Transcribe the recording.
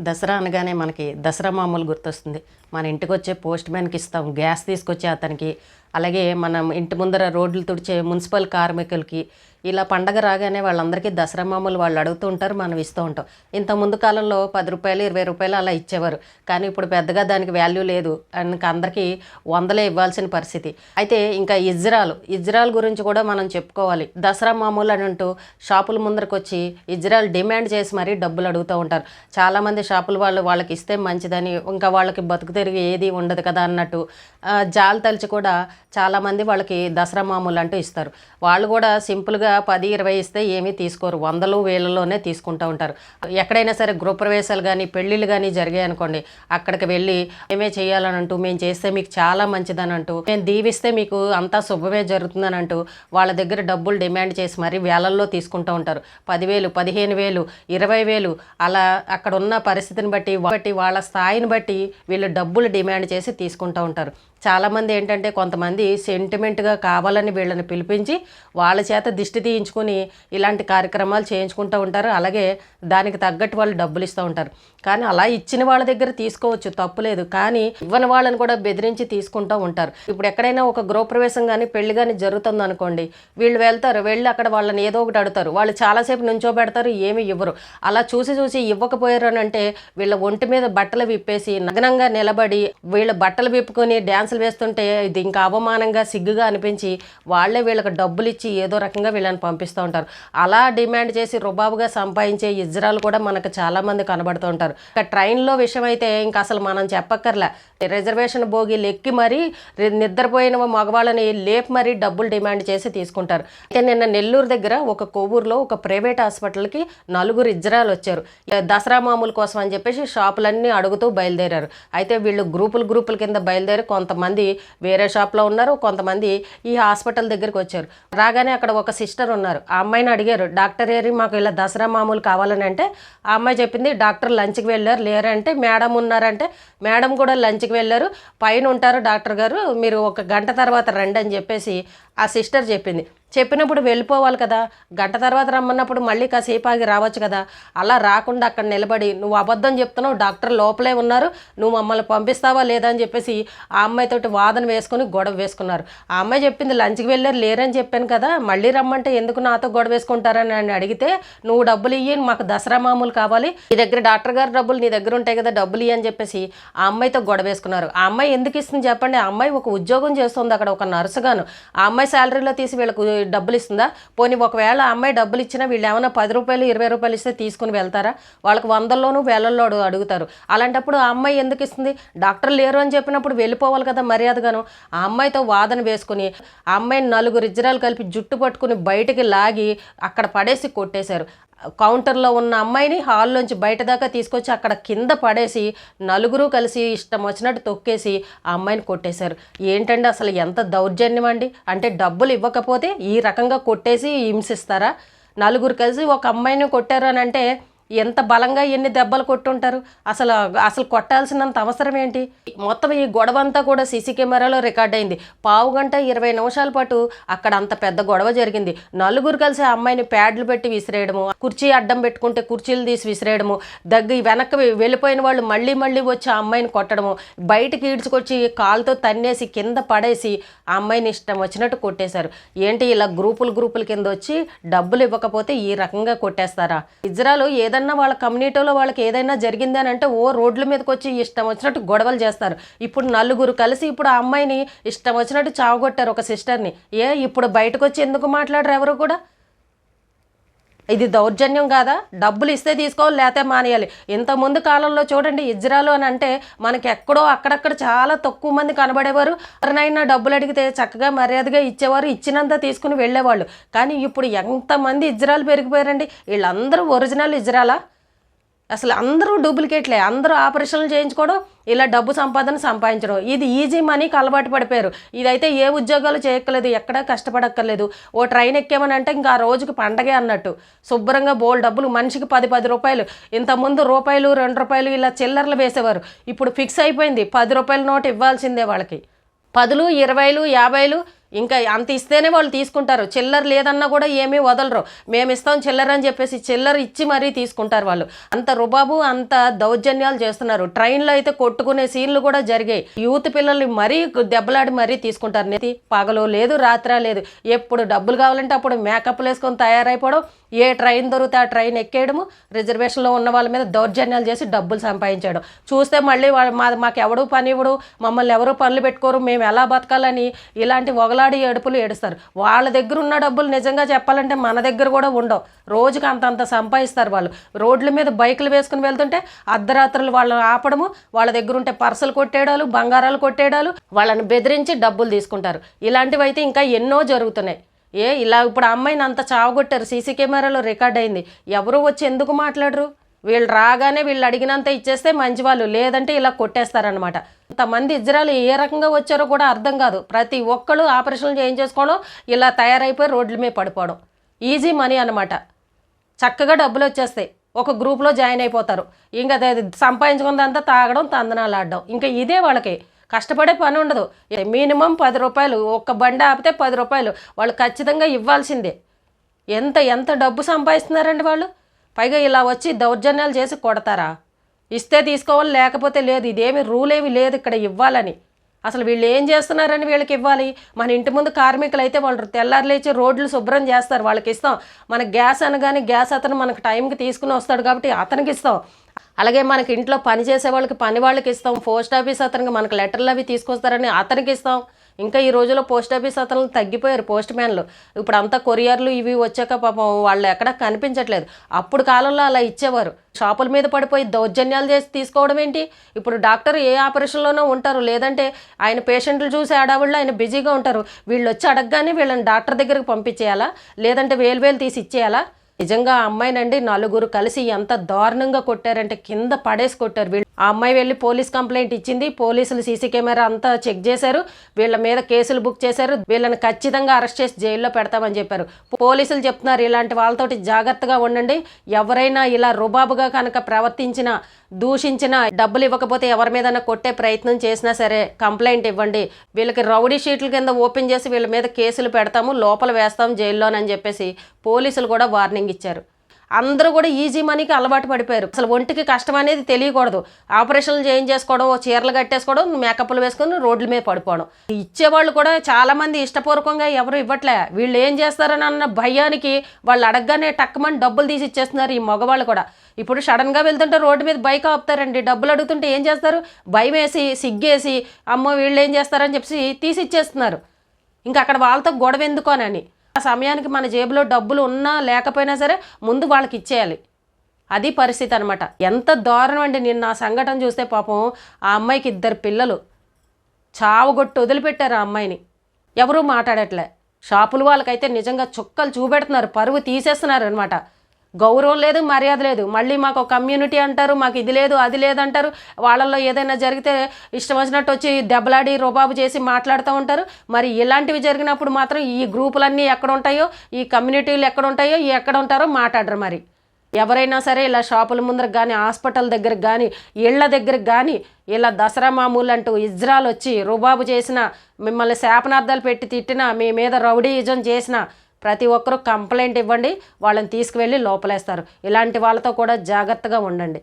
దసరా అనగానే మనకి దసరా మామూలు గుర్తొస్తుంది. మన ఇంటికి వచ్చే పోస్ట్ మ్యాన్కి ఇస్తాం గ్యాస్ తీసుకొచ్చే అతనికి అలాగే మనం ఇంటి ముందర రోడ్లు తుడిచే మున్సిపల్ కార్మికులకి ఇలా పండగ రాగానే వాళ్ళందరికీ దసరా మామూలు వాళ్ళు అడుగుతూ ఉంటారు మనం ఇస్తూ ఉంటాం. ఇంత ముందు కాలంలో పది రూపాయలు ఇరవై రూపాయలు అలా ఇచ్చేవారు. కానీ ఇప్పుడు పెద్దగా దానికి వాల్యూ లేదు ఇంకా అందరికీ వందలే ఇవ్వాల్సిన పరిస్థితి. అయితే ఇంకా ఇజ్రాల్ ఇజ్రాల్ గురించి కూడా మనం చెప్పుకోవాలి. దసరా మామూలు అని అంటూ షాపుల ముందరకు వచ్చి ఇజ్రాల్ డిమాండ్ చేసి మరీ డబ్బులు అడుగుతూ ఉంటారు. చాలామంది షాపుల వాళ్ళు వాళ్ళకి ఇస్తే మంచిదని ఇంకా వాళ్ళకి బతుకుతే తిరిగి ఏది ఉండదు కదా అన్నట్టు జాలి తలిచి కూడా చాలామంది వాళ్ళకి దసరా మామూలు అంటూ ఇస్తారు. వాళ్ళు కూడా సింపుల్గా పది ఇరవై ఇస్తే ఏమీ తీసుకోరు. వందలు వేలలోనే తీసుకుంటూ ఉంటారు. ఎక్కడైనా సరే గృహప్రవేశాలు కానీ పెళ్ళిళ్ళు కానీ జరిగాయి అనుకోండి అక్కడికి వెళ్ళి ఏమే చేయాలని అంటూ మేము చేస్తే మీకు చాలా మంచిదని అంటూ మేము దీవిస్తే మీకు అంతా శుభమే జరుగుతుందని అంటూ వాళ్ళ దగ్గర డబ్బులు డిమాండ్ చేసి మరి వేలల్లో తీసుకుంటూ ఉంటారు. పదివేలు పదిహేను వేలు ఇరవై వేలు అలా అక్కడ ఉన్న పరిస్థితిని బట్టి బట్టి వాళ్ళ స్థాయిని బట్టి వీళ్ళు డబ్బు డబ్బులు డిమాండ్ చేసి తీసుకుంటూ ఉంటారు. చాలామంది ఏంటంటే కొంతమంది సెంటిమెంట్గా కావాలని వీళ్ళని పిలిపించి వాళ్ళ చేత దిష్టి తీయించుకొని ఇలాంటి కార్యక్రమాలు చేయించుకుంటూ ఉంటారు. అలాగే దానికి తగ్గట్టు వాళ్ళు డబ్బులు ఇస్తూ ఉంటారు. కానీ అలా ఇచ్చిన వాళ్ళ దగ్గర తీసుకోవచ్చు తప్పులేదు కానీ ఇవ్వని వాళ్ళని కూడా బెదిరించి తీసుకుంటూ ఉంటారు. ఇప్పుడు ఎక్కడైనా ఒక గృహప్రవేశం కానీ పెళ్ళి కానీ జరుగుతుంది అనుకోండి వీళ్ళు వెళ్తారు వెళ్ళి అక్కడ వాళ్ళని ఏదో ఒకటి అడుగుతారు. వాళ్ళు చాలాసేపు నుంచోబెడతారు ఏమి ఇవ్వరు. అలా చూసి చూసి ఇవ్వకపోయారు అని అంటే వీళ్ళ ఒంటి మీద బట్టలు విప్పేసి నగ్నంగా నిలబడి వీళ్ళ బట్టలు విప్పుకొని డ్యాన్స్ డ్యాన్సులు వేస్తుంటే ఇది ఇంకా అవమానంగా సిగ్గుగా అనిపించి వాళ్ళే వీళ్ళకి డబ్బులు ఇచ్చి ఏదో రకంగా వీళ్ళని పంపిస్తూ ఉంటారు. అలా డిమాండ్ చేసి రుబాబుగా సంపాదించే ఇజ్రాలు కూడా మనకు చాలామంది కనబడుతూ ఉంటారు. ఇక ట్రైన్లో విషయం అయితే ఇంకా అసలు మనం చెప్పక్కర్లే. రిజర్వేషన్ భోగిలు ఎక్కి మరీ నిద్రపోయిన మగవాళ్ళని లేపి మరీ డబ్బులు డిమాండ్ చేసి తీసుకుంటారు. అయితే నిన్న నెల్లూరు దగ్గర ఒక కొవ్వూరులో ఒక ప్రైవేట్ హాస్పిటల్కి నలుగురు ఇజ్రాలు వచ్చారు. దసరా మామూలు కోసం అని చెప్పేసి షాపులన్నీ అడుగుతూ బయలుదేరారు. అయితే వీళ్ళు గ్రూపులు గ్రూపుల కింద బయలుదేరి కొంతమంది వేరే షాప్లో ఉన్నారు కొంతమంది ఈ హాస్పిటల్ దగ్గరికి వచ్చారు. రాగానే అక్కడ ఒక సిస్టర్ ఉన్నారు. ఆ అమ్మాయిని అడిగారు డాక్టర్ ఏరి మాకు ఇలా దసరా మామూలు కావాలని అంటే ఆ అమ్మాయి చెప్పింది డాక్టర్ లంచ్కి వెళ్ళారు లేరంటే మేడం ఉన్నారంటే మేడం కూడా లంచ్కి వెళ్ళారు పైన ఉంటారు డాక్టర్ గారు మీరు ఒక గంట తర్వాత రండి అని చెప్పేసి ఆ సిస్టర్ చెప్పింది. చెప్పినప్పుడు వెళ్ళిపోవాలి కదా. గంట తర్వాత రమ్మన్నప్పుడు మళ్ళీ కాసేపు ఆగి రావచ్చు కదా. అలా రాకుండా అక్కడ నిలబడి నువ్వు అబద్ధం చెప్తున్నావు డాక్టర్ లోపలే ఉన్నారు. నువ్వు మమ్మల్ని పంపిస్తావా లేదా? అని చెప్పేసి ఆ అమ్మాయితోటి వాదన వేసుకుని గొడవ వేసుకున్నారు. ఆ అమ్మాయి చెప్పింది లంచ్కి వెళ్ళారు లేరని చెప్పాను కదా. మళ్ళీ రమ్మంటే ఎందుకు నాతో గొడవ వేసుకుంటారని అని అడిగితే నువ్వు డబ్బులు ఇయ్యి మాకు దసరా మామూలు కావాలి. నీ దగ్గర డాక్టర్ గారు డబ్బులు నీ దగ్గర ఉంటాయి కదా డబ్బులు ఇయ్యి అని చెప్పేసి ఆ అమ్మాయితో గొడవ వేసుకున్నారు. ఆ అమ్మాయి ఎందుకు ఇస్తుంది చెప్పండి? ఆ అమ్మాయి ఒక ఉద్యోగం చేస్తుంది అక్కడ ఒక నర్సుగాను. ఆ అమ్మాయి అమ్మాయి శాలరీలో తీసి వీళ్ళకు డబ్బులు ఇస్తుందా? పోనీ ఒకవేళ అమ్మాయి డబ్బులు ఇచ్చినా వీళ్ళు ఏమైనా పది రూపాయలు ఇరవై రూపాయలు ఇస్తే తీసుకుని వెళ్తారా? వాళ్ళకి వందల్లోనూ వేలల్లో అడుగుతారు. అలాంటప్పుడు ఆ అమ్మాయి ఎందుకు ఇస్తుంది? డాక్టర్ లేరు అని చెప్పినప్పుడు వెళ్ళిపోవాలి కదా మర్యాదగాను. ఆ అమ్మాయితో వాదన వేసుకుని ఆ అమ్మాయిని నలుగురు ఇజ్రాలు కలిపి జుట్టు పట్టుకుని బయటికి లాగి అక్కడ పడేసి కొట్టేశారు. కౌంటర్లో ఉన్న అమ్మాయిని హాల్లోంచి బయట దాకా తీసుకొచ్చి అక్కడ కింద పడేసి నలుగురు కలిసి ఇష్టం వచ్చినట్టు తొక్కేసి ఆ అమ్మాయిని కొట్టేశారు. ఏంటండి అసలు ఎంత దౌర్జన్యం అండి? అంటే డబ్బులు ఇవ్వకపోతే ఈ రకంగా కొట్టేసి హింసిస్తారా? నలుగురు కలిసి ఒక అమ్మాయిని కొట్టారు అని అంటే ఎంత బలంగా ఎన్ని దెబ్బలు కొట్టుంటారు? అసలు అసలు కొట్టాల్సినంత అవసరం ఏంటి? మొత్తం ఈ గొడవ అంతా కూడా సీసీ కెమెరాలో రికార్డ్ అయింది. పావు గంట ఇరవై నిమిషాల పాటు అక్కడ అంత పెద్ద గొడవ జరిగింది. నలుగురు కలిసి ఆ అమ్మాయిని ప్యాడ్లు పెట్టి విసిరేయడము కుర్చీ అడ్డం పెట్టుకుంటే కుర్చీలు తీసి విసిరేయడము దగ్గర వెనక్కి వెళ్ళిపోయిన వాళ్ళు మళ్ళీ మళ్ళీ వచ్చి ఆ అమ్మాయిని కొట్టడము బయటికి ఈడ్చుకొచ్చి కాలుతో తన్నేసి కింద పడేసి ఆ అమ్మాయిని ఇష్టం వచ్చినట్టు కొట్టేశారు. ఏంటి ఇలా గ్రూపులు గ్రూపుల కింద వచ్చి డబ్బులు ఇవ్వకపోతే ఈ రకంగా కొట్టేస్తారా? ఇజ్రాలు ఏదన్నా వాళ్ళ కమ్యూనిటీలో వాళ్ళకి ఏదైనా జరిగింది అని అంటే ఓ రోడ్ల మీదకి వచ్చి ఇష్టం వచ్చినట్టు గొడవలు చేస్తారు. ఇప్పుడు నలుగురు కలిసి ఇప్పుడు ఆ అమ్మాయిని ఇష్టం వచ్చినట్టు చావగొట్టారు ఒక సిస్టర్ని. ఏ ఇప్పుడు బయటకు వచ్చి ఎందుకు మాట్లాడరు ఎవరు కూడా? ఇది దౌర్జన్యం కాదా? డబ్బులు ఇస్తే తీసుకోవాలి లేకపోతే మానేయాలి. ఇంత ముందు కాలంలో చూడండి ఇజ్రాలు అని అంటే మనకి ఎక్కడో అక్కడక్కడ చాలా తక్కువ మంది కనబడేవారు. ఎవరినైనా డబ్బులు అడిగితే చక్కగా మర్యాదగా ఇచ్చేవారు ఇచ్చినంత తీసుకుని వెళ్ళేవాళ్ళు. కానీ ఇప్పుడు ఎంతమంది ఇజ్రాలు పెరిగిపోయారండి? వీళ్ళందరూ ఒరిజినల్ ఇజ్రాలా అసలు అందరూ డూప్లికేట్లే అందరూ ఆపరేషన్లు చేయించుకోవడం ఇలా డబ్బు సంపాదన సంపాదించడం. ఇది ఈజీ మనీకి అలవాటు పడిపోయారు. ఇదైతే ఏ ఉద్యోగాలు చేయక్కర్లేదు ఎక్కడా కష్టపడక్కర్లేదు. ఓ ట్రైన్ ఎక్కామని అంటే ఇంకా ఆ రోజుకి పండగే అన్నట్టు. శుభ్రంగా బోల్ డబ్బులు మనిషికి పది పది రూపాయలు. ఇంతకుముందు రూపాయలు రెండు రూపాయలు ఇలా చిల్లర్లు వేసేవారు. ఇప్పుడు ఫిక్స్ అయిపోయింది. పది రూపాయల నోట్ ఇవ్వాల్సిందే వాళ్ళకి. పదులు ఇరవైలు యాభైలు ఇంకా అంత ఇస్తేనే వాళ్ళు తీసుకుంటారు. చిల్లర లేదన్నా కూడా ఏమీ వదలరు. మేము ఇస్తాం చిల్లర అని చెప్పేసి చిల్లర ఇచ్చి మరీ తీసుకుంటారు వాళ్ళు. అంత రుబాబు అంత దౌర్జన్యాలు చేస్తున్నారు. ట్రైన్లో అయితే కొట్టుకునే సీన్లు కూడా జరిగాయి. యూత్ పిల్లల్ని మరీ దెబ్బలాడి మరీ తీసుకుంటారు. నెతి పగలు లేదు రాత్ర లేదు. ఎప్పుడు డబ్బులు కావాలంటే అప్పుడు మేకప్లు వేసుకొని తయారైపోవడం. ఏ ట్రైన్ దొరికితే ఆ ట్రైన్ ఎక్కేయడము. రిజర్వేషన్లో ఉన్న వాళ్ళ మీద దౌర్జన్యాలు చేసి డబ్బులు సంపాదించడం. చూస్తే మళ్ళీ వాళ్ళు మా మాకు ఎవడు పని ఇవ్వడు మమ్మల్ని ఎవరు పనులు పెట్టుకోరు. మేము ఎలా బతకాలని ఇలాంటి అల్లాడి ఏడుపులు ఏడుస్తారు. వాళ్ళ దగ్గర ఉన్న డబ్బులు నిజంగా చెప్పాలంటే మన దగ్గర కూడా ఉండవు. రోజుకి అంతంత సంపాదిస్తారు వాళ్ళు. రోడ్ల మీద బైకులు వేసుకుని వెళ్తుంటే అర్ధరాత్రులు వాళ్ళని ఆపడము వాళ్ళ దగ్గర ఉంటే పర్సలు కొట్టేయడాలు బంగారాలు కొట్టేయడాలు వాళ్ళని బెదిరించి డబ్బులు తీసుకుంటారు. ఇలాంటివి అయితే ఇంకా ఎన్నో జరుగుతున్నాయి. ఏ ఇలా ఇప్పుడు అమ్మాయిని అంత చావగొట్టారు. సీసీ కెమెరాలో రికార్డ్ అయింది. ఎవరు వచ్చి ఎందుకు మాట్లాడరు? వీళ్ళు రాగానే వీళ్ళు అడిగినంత ఇచ్చేస్తే మంచి వాళ్ళు లేదంటే ఇలా కొట్టేస్తారనమాట ఇంతమంది ఇజ్రాయల్ ఏ రకంగా వచ్చారో కూడా అర్థం కాదు. ప్రతి ఒక్కళ్ళు ఆపరేషన్లు చేయించేసుకోవడం ఇలా తయారైపోయి రోడ్ల మీద పడిపోవడం. ఈజీ మనీ అనమాట చక్కగా డబ్బులు వచ్చేస్తాయి. ఒక గ్రూప్లో జాయిన్ అయిపోతారు. ఇంకా అది సంపాదించుకున్నదంతా తాగడం తందనాలు ఆడడం. ఇంకా ఇదే వాళ్ళకి. కష్టపడే పని ఉండదు. మినిమం పది రూపాయలు ఒక్క బండి ఆపితే పది రూపాయలు. వాళ్ళు ఖచ్చితంగా ఇవ్వాల్సిందే. ఎంత ఎంత డబ్బు సంపాదిస్తున్నారండి వాళ్ళు? పైగా ఇలా వచ్చి దౌర్జన్యాలు చేసి కొడతారా? ఇస్తే తీసుకోవాలి లేకపోతే లేదు. ఇదేమి రూల్ ఏమి లేదు ఇక్కడ ఇవ్వాలని. అసలు వీళ్ళు ఏం చేస్తున్నారని వీళ్ళకి ఇవ్వాలి? మన ఇంటి ముందు కార్మికులు అయితే వాళ్ళు తెల్లారులేచి రోడ్లు శుభ్రం చేస్తారు. వాళ్ళకి ఇస్తాం. మన గ్యాస్ అనగానే గ్యాస్ అతను మనకు టైంకి తీసుకుని వస్తాడు కాబట్టి అతనికి ఇస్తాం. అలాగే మనకి ఇంట్లో పని చేసే వాళ్ళకి పని వాళ్ళకి ఇస్తాం. పోస్ట్ ఆఫీస్ అతనికి మనకు లెటర్లు అవి తీసుకొస్తారని అతనికి ఇస్తాం. ఇంకా ఈ రోజుల్లో పోస్ట్ ఆఫీస్ అతను తగ్గిపోయారు పోస్ట్ మ్యాన్లు. ఇప్పుడు అంతా కొరియర్లు ఇవి వచ్చాక పాపం వాళ్ళు ఎక్కడ కనిపించట్లేదు. అప్పుడు కాలంలో అలా ఇచ్చేవారు. షాపుల మీద పడిపోయి దౌర్జన్యాలు చేసి తీసుకోవడం ఏంటి? ఇప్పుడు డాక్టర్ ఏ ఆపరేషన్లోనో ఉంటారు. లేదంటే ఆయన పేషెంట్లు చూసి ఆడవాళ్ళు ఆయన బిజీగా ఉంటారు. వీళ్ళు వచ్చి అడగగానే వీళ్ళని డాక్టర్ దగ్గరికి పంపించేయాలా? లేదంటే వేలు వేలు తీసి ఇచ్చేయాలా? నిజంగా అమ్మాయినండి నలుగురు కలిసి ఎంత దారుణంగా కొట్టారంటే కింద పడేసి కొట్టారు. వీళ్ళు ఆ అమ్మాయి వెళ్ళి పోలీస్ కంప్లైంట్ ఇచ్చింది. పోలీసులు సీసీ కెమెరా అంతా చెక్ చేశారు. వీళ్ళ మీద కేసులు బుక్ చేశారు. వీళ్ళని ఖచ్చితంగా అరెస్ట్ చేసి జైల్లో పెడతామని చెప్పారు. పోలీసులు చెప్తున్నారు ఇలాంటి వాళ్ళతోటి జాగ్రత్తగా ఉండండి. ఎవరైనా ఇలా రుబాబుగా కనుక ప్రవర్తించిన దూషించిన డబ్బులు ఇవ్వకపోతే ఎవరి మీదైనా కొట్టే ప్రయత్నం చేసినా సరే కంప్లైంట్ ఇవ్వండి. వీళ్ళకి రౌడీ షీట్ల కింద ఓపెన్ చేసి వీళ్ళ మీద కేసులు పెడతాము లోపల వేస్తాము జైల్లోనని చెప్పేసి పోలీసులు కూడా వార్నింగ్ ఇచ్చారు. అందరూ కూడా ఈజీ మనీకి అలవాటు పడిపోయారు. అసలు ఒంటికి కష్టం అనేది తెలియకూడదు. ఆపరేషన్లు చేయించేసుకోవడం చీరలు కట్టేసుకోవడం మేకప్లు వేసుకొని రోడ్ల మీద పడిపోవడం. ఇచ్చేవాళ్ళు కూడా చాలా మంది ఇష్టపూర్వకంగా ఎవరు ఇవ్వట్లే. వీళ్ళు ఏం చేస్తారని అన్న భయానికి వాళ్ళు అడగగానే టక్కుమని డబ్బులు తీసి ఇచ్చేస్తున్నారు ఈ మగవాళ్ళు కూడా. ఇప్పుడు సడన్గా వెళ్తుంటే రోడ్డు మీద బైక్ ఆపుతారండి. డబ్బులు అడుగుతుంటే ఏం చేస్తారు? భయం వేసి సిగ్గేసి అమ్మో వీళ్ళు ఏం చేస్తారని చెప్పి తీసి ఇచ్చేస్తున్నారు. ఇంకా అక్కడ వాళ్ళతో గొడవ ఎందుకోనని ఆ సమయానికి మన జేబులో డబ్బులు ఉన్నా లేకపోయినా సరే ముందు వాళ్ళకి ఇచ్చేయాలి. అది పరిస్థితి అనమాట ఎంత దారుణం అండి నిన్న ఆ సంఘటన చూస్తే పాపం ఆ అమ్మాయికి ఇద్దరు పిల్లలు. చావగొట్టి వదిలిపెట్టారు ఆ అమ్మాయిని. ఎవరూ మాట్లాడట్లే. షాపుల వాళ్ళకైతే నిజంగా చుక్కలు చూపెడుతున్నారు. పరువు తీసేస్తున్నారు అనమాట గౌరవం లేదు మర్యాద లేదు. మళ్ళీ మాకు ఒక కమ్యూనిటీ అంటారు మాకు ఇది లేదు అది లేదు అంటారు. వాళ్ళల్లో ఏదైనా జరిగితే ఇష్టం వచ్చినట్టు వచ్చి దెబ్బలాడి రుబాబు చేసి మాట్లాడుతూ ఉంటారు. మరి ఇలాంటివి జరిగినప్పుడు మాత్రం ఈ గ్రూపులన్నీ ఎక్కడ ఉంటాయో ఈ కమ్యూనిటీలు ఎక్కడ ఉంటాయో ఎక్కడ ఉంటారో మాట్లాడరు మరి. ఎవరైనా సరే ఇలా షాపుల ముందరకు కానీ హాస్పిటల్ దగ్గరకు కానీ ఇళ్ళ దగ్గరకు కానీ ఇలా దసరా మామూలు అంటూ ఇజ్రాల్ వచ్చి రుబాబు చేసిన మిమ్మల్ని శాపనార్థాలు పెట్టి తిట్టినా మీ మీద రౌడీయిజం చేసిన ప్రతి ఒక్కరూ కంప్లైంట్ ఇవ్వండి వాళ్ళని తీసుకువెళ్ళి లోపలేస్తారు. ఇలాంటి వాళ్ళతో కూడా జాగ్రత్తగా ఉండండి.